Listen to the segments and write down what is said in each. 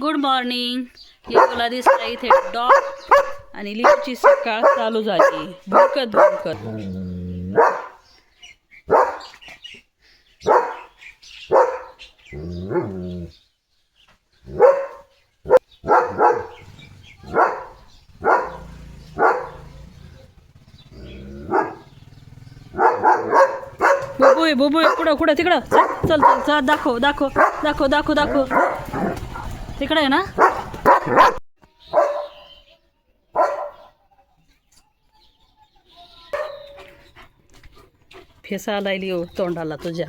Good morning तुला दिसला इथे डॉग आणि लिओची सकाळ चालू झाली. भुरकत भुरकत बुबुय बुबुय कुठं कुठं तिकडं? चल चल चल चल दाखव दाखव. दाखव दाखव दाखव. तिकडे आहे ना? फेसा आलाय हो तोंडाला तुझ्या.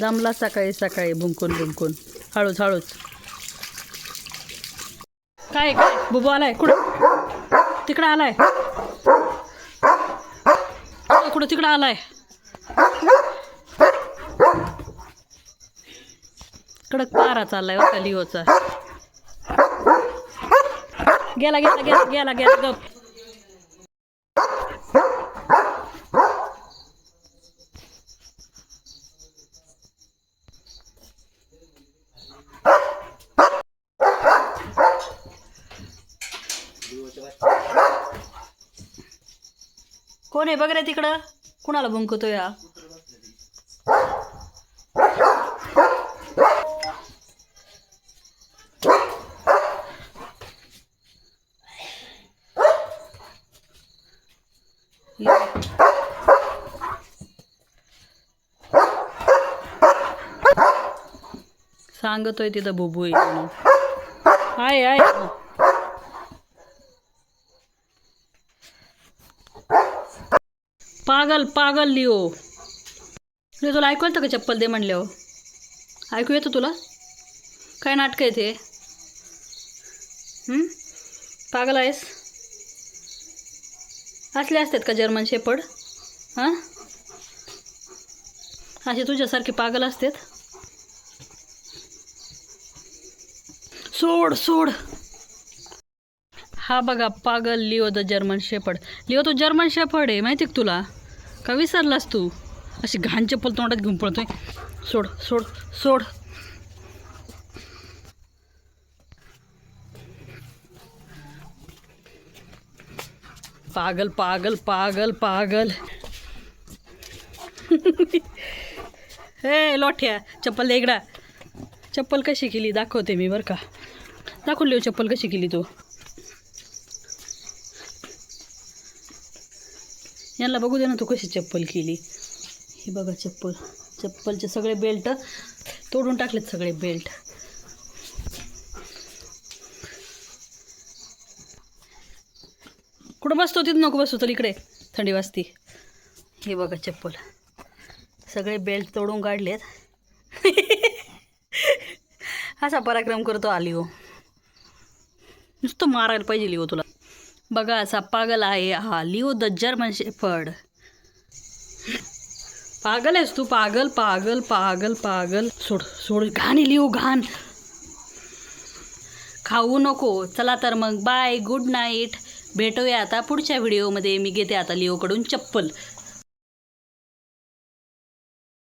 दमला सकाळी सकाळी भुंकून भुंकून. हळूच हळूच. काय काय? बुबू आलाय? कुठं? तिकडं आलाय. कुठं तिकडं आलाय? कडक पारा चाललाय होता लिओचा. गेला गेला गेला गेला गेला गप. कोण आहे? बघ रे तिकडं. कुणाला भुंकतो या सांगतोय तिथं बुबू आहे आय आहे पागल पागल लिओ. तुला तुला ऐकू येतं का चप्पल दे म्हणल्यावर? ऐकू येतं तुला? काय नाटकं आहे ते पागल आहेस? असले असतात का जर्मन शेपड? हां? असे तुझ्यासारखे पागल असतात? सोड सोड. हा बघा पागल Leo the German shepherd. Leo तो जर्मन शेपड आहे माहिती का तुला? का विसरलास तू? अशी घाण चप्पल तोंडात घेऊन पळतोय. सोड सोड सोड. पागल पागल पागल पागल. हे लोठ्या चप्पल दे चप्पल कशी केली? दाखवते मी बरं का. दाखवून लिहू चप्पल कशी केली तू. यांना बघू दे ना तू कशी चप्पल केली. हे बघा चप्पल. चप्पलचे सगळे बेल्ट तोडून टाकलेत सगळे बेल्ट कुठं बसतो तिथं नको बसतो तर इकडे. थंडी वाजती. हे बघा चप्पल. सगळे बेल्ट तोडून काढलेत. असा पराक्रम करतो आली हो नुसतं मारायला पाहिजे लिओ तुला. बघा असा पागल आहे. हा लिओ द जर्मन शेफर्ड. पागल आहेस तू पागल पागल पागल पागल. सोड सोड घाण लिओ घाण. खाऊ नको. चला तर मग बाय गुड नाईट भेटूया आता पुढच्या व्हिडिओमध्ये मी घेते आता लिओकडून चप्पल.